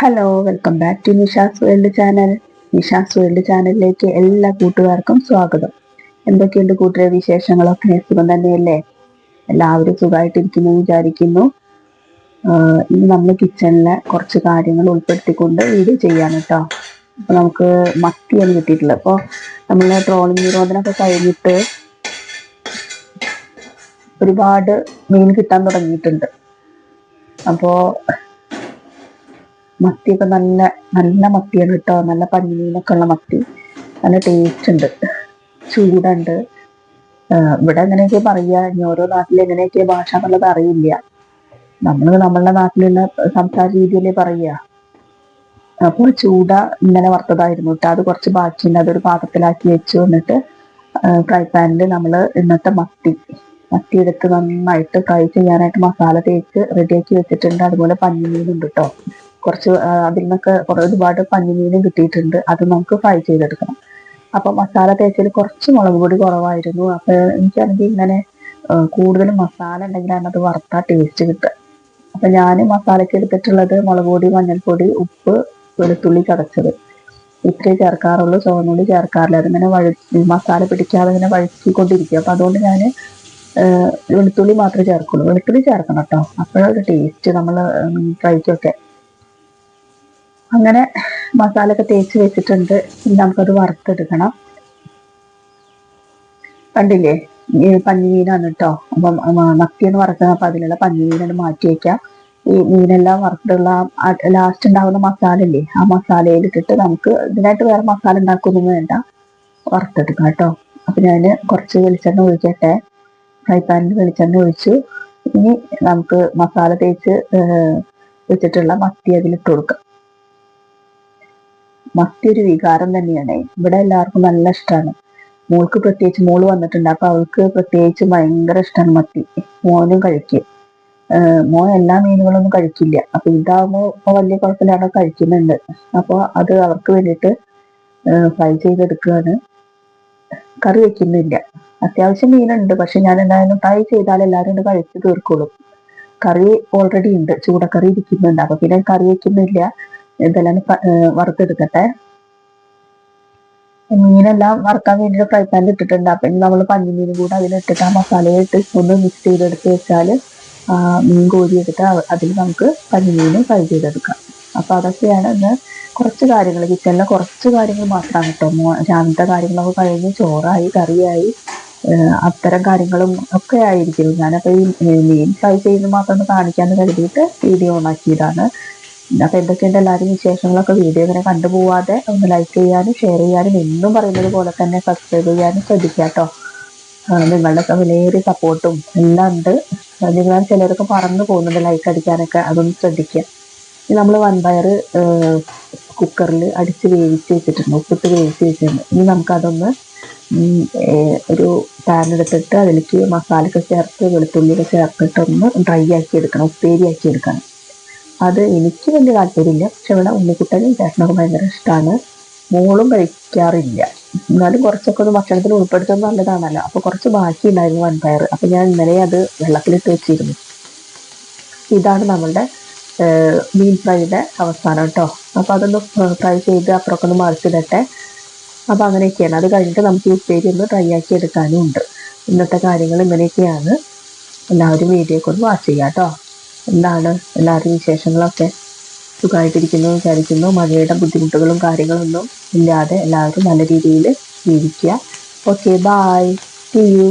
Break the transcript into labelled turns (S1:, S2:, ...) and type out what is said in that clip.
S1: Hello welcome back to Nisha's world channel Nisha's world ചാനലിലേക്ക് എല്ലാ കൂട്ടുകാർക്കും സ്വാഗതം. എന്തൊക്കെയുണ്ട് കൂട്ടുകാരെ വിശേഷങ്ങളൊക്കെ? സുഖം തന്നെയല്ലേ? എല്ലാവരും സുഖമായിട്ടിരിക്കുന്നു വിചാരിക്കുന്നു. ഇന്ന് നമ്മൾ കിച്ചണിലെ കുറച്ച് കാര്യങ്ങൾ ഉൾപ്പെടുത്തിക്കൊണ്ട് വീഡിയോ ചെയ്യാൻ കേട്ടോ അപ്പൊ നമുക്ക് മത്തിയാണ് കിട്ടിയിട്ടുള്ളത്. അപ്പോൾ നമ്മൾ ട്രോളിംഗ് നിരോധനമൊക്കെ കഴിഞ്ഞിട്ട് ഒരുപാട് മീൻ കിട്ടാൻ തുടങ്ങിയിട്ടുണ്ട്. അപ്പോൾ മത്തിയൊക്കെ നല്ല നല്ല മത്തിയാണ് കേട്ടോ. നല്ല പഞ്ഞീനൊക്കെ ഉള്ള മത്തി. നല്ല ടേസ്റ്റ് ഉണ്ട്. ചൂടുണ്ട്. ഇവിടെ എങ്ങനെയൊക്കെ പറയുക ഇനി ഓരോ നാട്ടിൽ എങ്ങനെയൊക്കെ ഭാഷ എന്നുള്ളത് അറിയില്ല. നമ്മൾ നമ്മളുടെ നാട്ടിലുള്ള സംസാര രീതിയിലേ പറയുക അപ്പോൾ ചൂട ഇങ്ങനെ വറുത്തതായിരുന്നു കേട്ടോ. അത് കുറച്ച് ബാക്കിയുണ്ട്. അതൊരു പാത്രത്തിലാക്കി വെച്ചു എന്നിട്ട് ഫ്രൈ പാനിൽ നമ്മൾ ഇന്നത്തെ മത്തി. മത്തി എടുത്ത് നന്നായിട്ട് ഫ്രൈ ചെയ്യാനായിട്ട് മസാല തേച്ച് റെഡിയാക്കി വെച്ചിട്ടുണ്ട്. അതുപോലെ പഞ്ഞിമീനുണ്ട് കേട്ടോ. കുറച്ച് അതിൽ നിന്നൊക്കെ കുറെ ഒരുപാട് പഞ്ഞിമീനും കിട്ടിയിട്ടുണ്ട്. അത് നമുക്ക് ഫ്രൈ ചെയ്തെടുക്കണം. അപ്പൊ മസാല തേച്ചതിൽ കുറച്ച് മുളക് പൊടി കുറവായിരുന്നു. അപ്പൊ എനിക്കാണെങ്കിൽ ഇങ്ങനെ കൂടുതൽ മസാല ഉണ്ടെങ്കിലാണ് അത് വറുത്താ ടേസ്റ്റ് കിട്ടുക. അപ്പൊ ഞാൻ മസാലയ്ക്ക് എടുത്തിട്ടുള്ളത് മുളക് പൊടി മഞ്ഞൾപ്പൊടി ഉപ്പ് വെളുത്തുള്ളി ചതച്ചത്. ഇത്രേ ചേർക്കാറുള്ളൂ. ചുവന്നുള്ളി ചേർക്കാറില്ല. അതിങ്ങനെ വഴ മസാല പിടിക്കാതെ ഇങ്ങനെ വഴുക്കിക്കൊണ്ടിരിക്കുക അപ്പൊ അതുകൊണ്ട് ഞാൻ വെളുത്തുള്ളി മാത്രമേ ചേർക്കുള്ളൂ. വെളുത്തുള്ളി ചേർക്കണം കേട്ടോ. അപ്പോഴൊരു ടേസ്റ്റ് നമ്മൾ ഫ്രൈക്കൊക്കെ അങ്ങനെ മസാല ഒക്കെ തേച്ച് വെച്ചിട്ടുണ്ട്. ഇനി നമുക്കത് വറുത്തെടുക്കണം. കണ്ടില്ലേ? ഈ പഞ്ഞിമീനാണ് കേട്ടോ അപ്പം മത്തിയെന്ന് വറുക്കുന്നത് അപ്പം അതിലുള്ള പഞ്ഞിമീനാണ് മാറ്റി വയ്ക്കാം ഈ മീനെല്ലാം വറുത്തുള്ള ലാസ്റ്റ് ഉണ്ടാകുന്ന മസാല ഇല്ലേ ആ മസാലയിൽ ഇട്ടിട്ട് നമുക്ക് ഇതിനായിട്ട് വേറെ മസാല ഉണ്ടാക്കൊന്നും വേണ്ട. വറുത്തെടുക്കാം കേട്ടോ അപ്പം ഞാൻ കുറച്ച് വെളിച്ചെണ്ണ ഒഴിക്കട്ടെ. ഫ്രൈ പാനിൽ വെളിച്ചെണ്ണ ഒഴിച്ചു. ഇനി നമുക്ക് മസാല തേച്ച് വെച്ചിട്ടുള്ള മത്തി അതിലിട്ട് കൊടുക്കാം. ഒരു വികാരം തന്നെയാണ്. ഇവിടെ എല്ലാവർക്കും നല്ല ഇഷ്ടമാണ് മോൾക്ക് പ്രത്യേകിച്ച് മോൾ വന്നിട്ടുണ്ട്. അപ്പൊ അവൾക്ക് പ്രത്യേകിച്ച് ഭയങ്കര ഇഷ്ടമാണ് മത്തി. മോനും കഴിക്കും. മോൻ എല്ലാ മീനുകളൊന്നും കഴിക്കില്ല. അപ്പൊ ഇതാകുമ്പോ ഇപ്പൊ വലിയ കുഴപ്പമില്ലാതെ കഴിക്കുന്നുണ്ട്. അപ്പൊ അത് അവർക്ക് വേണ്ടിയിട്ട് ഫ്രൈ ചെയ്തെടുക്കുകയാണ്. കറി വെക്കുന്നില്ല. അത്യാവശ്യം മീനുണ്ട്. പക്ഷെ ഞാൻ എന്തായാലും ഫ്രൈ ചെയ്താൽ എല്ലാവരും ഇത് കഴിച്ചു തീർക്കുള്ളൂ കറി ഓൾറെഡി ഉണ്ട്. ചൂടക്കറി ഇരിക്കുന്നുണ്ട്. അപ്പൊ പിന്നെ കറി വെക്കുന്നില്ല. ഇതെല്ലാം വറുത്തെടുക്കട്ടെ. മീനെല്ലാം വറുക്കാൻ വേണ്ടിയിട്ട് ഫ്രൈ പാനിൽ ഇട്ടിട്ടുണ്ട്. അപ്പൊ ഇനി നമ്മൾ പഞ്ഞിമീനും കൂടെ അതിലിട്ടിട്ട് ആ മസാലയിട്ട് ഒന്ന് മിക്സ് ചെയ്തെടുത്ത് വെച്ചാൽ മീൻ കോരി എടുത്ത് അതിൽ നമുക്ക് പഞ്ഞിമീനും ഫ്രൈ ചെയ്തെടുക്കാം. അപ്പൊ അതൊക്കെയാണ് ഇന്ന് കുറച്ച് കാര്യങ്ങൾ കിച്ചണിലെ കുറച്ച് കാര്യങ്ങൾ മാത്രമാണ് കേട്ടോ രാവിലത്തെ കാര്യങ്ങളൊക്കെ കഴിഞ്ഞ് ചോറായി കറിയായി അത്തരം കാര്യങ്ങളും ഒക്കെ ആയിരിക്കും ഞാനപ്പോ ഈ മീൻ ഫ്രൈ ചെയ്യുന്നത് മാത്രം കാണിക്കാമെന്ന് കരുതിയിട്ട് വീഡിയോ ഓൺ ആക്കിയതാണ് അപ്പൊ എന്തൊക്കെയുണ്ട് എല്ലാവരും വിശേഷങ്ങളൊക്കെ? വീഡിയോ ഇങ്ങനെ കണ്ടുപോവാതെ ഒന്ന് ലൈക്ക് ചെയ്യാനും ഷെയർ ചെയ്യാനും എന്നും പറയുന്നത് പോലെ തന്നെ സബ്സ്ക്രൈബ് ചെയ്യാനും ശ്രദ്ധിക്കുക കേട്ടോ നിങ്ങളുടെ വിലയേറിയ സപ്പോർട്ടും എല്ലാം ഉണ്ട്. നിങ്ങൾ ചിലരൊക്കെ പറന്നു പോകുന്നുണ്ട് ലൈക്ക് അടിക്കാനൊക്കെ. അതൊന്ന് ശ്രദ്ധിക്കുക. നമ്മൾ വൻപയർ കുക്കറിൽ അടിച്ച് വേവിച്ച് വെച്ചിട്ടുണ്ട്. ഉപ്പിട്ട് വേവിച്ച് വെച്ചിട്ടുണ്ട്. ഇനി നമുക്കതൊന്ന് ഒരു പാൻ എടുത്തിട്ട് അതിലേക്ക് മസാലയൊക്കെ ചേർത്ത് വെളുത്തുള്ളിയൊക്കെ ചേർത്തിട്ട് ഒന്ന് ഡ്രൈ ആക്കി എടുക്കണം. ഉപ്പേരി ആക്കി എടുക്കണം. അത് എനിക്ക് വലിയ താല്പര്യമില്ല. പക്ഷെ ഇവിടെ ഉണ്ണിക്കുട്ടനും ചേട്ടനൊക്കെ ഭയങ്കര ഇഷ്ടമാണ് മോളും കഴിക്കാറില്ല. എന്നാലും കുറച്ചൊക്കെ ഒന്ന് ഭക്ഷണത്തിൽ ഉൾപ്പെടുത്തുന്നത് നല്ലതാണല്ലോ. അപ്പൊ കുറച്ച് ബാക്കി ഉണ്ടായിരുന്നു വൻപയർ. അപ്പൊ ഞാൻ ഇന്നലെ അത് വെള്ളത്തിലിട്ട് വെച്ചിരുന്നു. ഇതാണ് നമ്മളുടെ മീൻ ഫ്രൈയുടെ അവസാനം കേട്ടോ. അപ്പൊ അതൊന്ന് ഫ്രൈ ചെയ്ത് അപ്പുറമൊക്കെ ഒന്ന് മറിച്ചിടട്ടെ അപ്പൊ അങ്ങനെയൊക്കെയാണ്. അത് കഴിഞ്ഞിട്ട് നമുക്ക് ഈ ഉപ്പേരി ഒന്ന് ഡ്രൈ ആക്കി എടുക്കാനും ഉണ്ട്. ഇന്നത്തെ കാര്യങ്ങൾ ഇങ്ങനെയൊക്കെയാണ്. എല്ലാവരും വീഡിയോ ഒക്കെ വാച്ച് ചെയ്യാം കേട്ടോ. എന്താണ് എല്ലാവരും വിശേഷങ്ങളൊക്കെ സുഖമായിട്ടിരിക്കുന്നു വിചാരിക്കുന്നു. മഴയുടെ ബുദ്ധിമുട്ടുകളും കാര്യങ്ങളൊന്നും ഇല്ലാതെ എല്ലാവരും നല്ല രീതിയിൽ ജീവിക്കുക. Okay bye C U